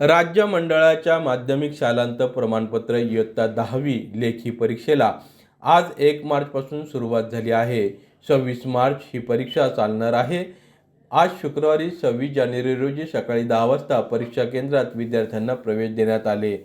राज्य मंडळाच्या माध्यमिक शालांत प्रमाणपत्र इयत्ता दहावी लेखी परीक्षेला आज एक मार्चपासून सुरुवात झाली आहे. सव्वीस मार्च ही परीक्षा चालणार आहे. आज शुक्रवारी सव्वीस जानेवारी रोजी सकाळी दहा वाजता परीक्षा केंद्रात विद्यार्थ्यांना प्रवेश देण्यात आले.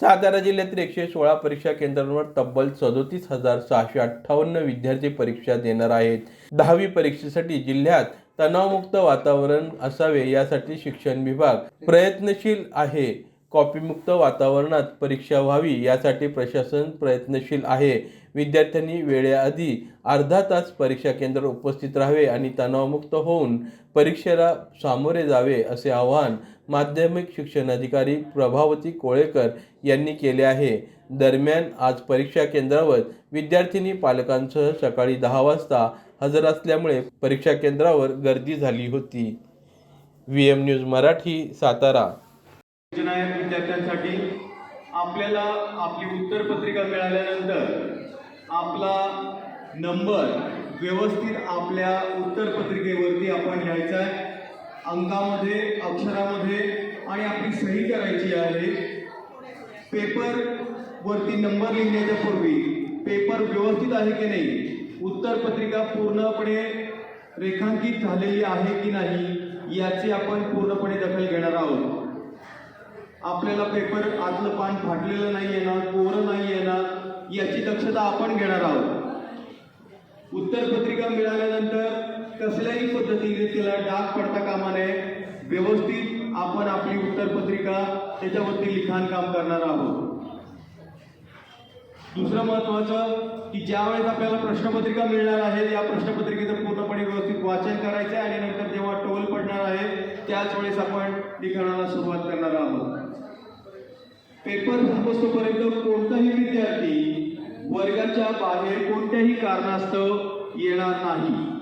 सातारा जिल्ह्यातील एकशे सोळा परीक्षा केंद्रांवर तब्बल सदोतीस हजार सहाशे अठ्ठावन्न विद्यार्थी परीक्षा देणार आहेत. दहावी परीक्षेसाठी जिल्ह्यात तणावमुक्त वातावरण असावे यासाठी शिक्षण विभाग प्रयत्नशील आहे. कॉपीमुक्त वातावरणात परीक्षा व्हावी यासाठी प्रशासन प्रयत्नशील आहे. विद्यार्थ्यांनी वेळेआधी अर्धा तास परीक्षा केंद्र उपस्थित राहावे आणि तणावमुक्त होऊन परीक्षेला सामोरे जावे असे आवाहन माध्यमिक शिक्षणाधिकारी प्रभावती कोळेकर यांनी केले आहे. दरम्यान आज परीक्षा केंद्रावर विद्यार्थिनी पालकांसह सकाळी दहा वाजता हजर असल्यामुळे परीक्षा केंद्रावर गर्दी झाली होती. V M news Marathi Satara. विद्यार्थ्यांसाठी आपल्याला आपली उत्तरपत्रिका मिळाल्यानंतर आपला नंबर व्यवस्थित आपल्या उत्तरपत्रिकेवरती आपण घ्यायचा आहे. अंकामध्ये अक्षरामध्ये आणि आपली सही करायची आहे. पेपर वरती नंबर लिहिण्याच्या पूर्वी पेपर व्यवस्थित आहे की नाही? उत्तरपत्रिका पूर्णपणे रेखांकित झालेली आहे की नाही याची आपण पूर्णपणे दखल घेणार आहोत. आपल्याला पेपर आतलं पान फाटलेलं नाही येणार कोरं नाही येणार याची दक्षता आपण घेणार आहोत. उत्तरपत्रिका मिळाल्यानंतर कसल्याही पद्धतीने तिला डाग पडता कामा नये. व्यवस्थित आपण आपली उत्तरपत्रिका त्याच्यावरती लिखाण काम करणार आहोत. दुसरं महत्वाचं की ज्यावेळेस आपल्याला प्रश्नपत्रिका मिळणार आहे या प्रश्नपत्रिकेचं पूर्णपणे व्यवस्थित वाचन करायचं आहे आणि नंतर जेव्हा टोल पडणार आहे त्याच वेळेस आपण लिखाणाला सुरुवात करणार आहोत. पेपर संपतोपर्यंत कोणताही विद्यार्थी वर्गाच्या बाहेर कोणत्याही कारणास्तव येणार नाही.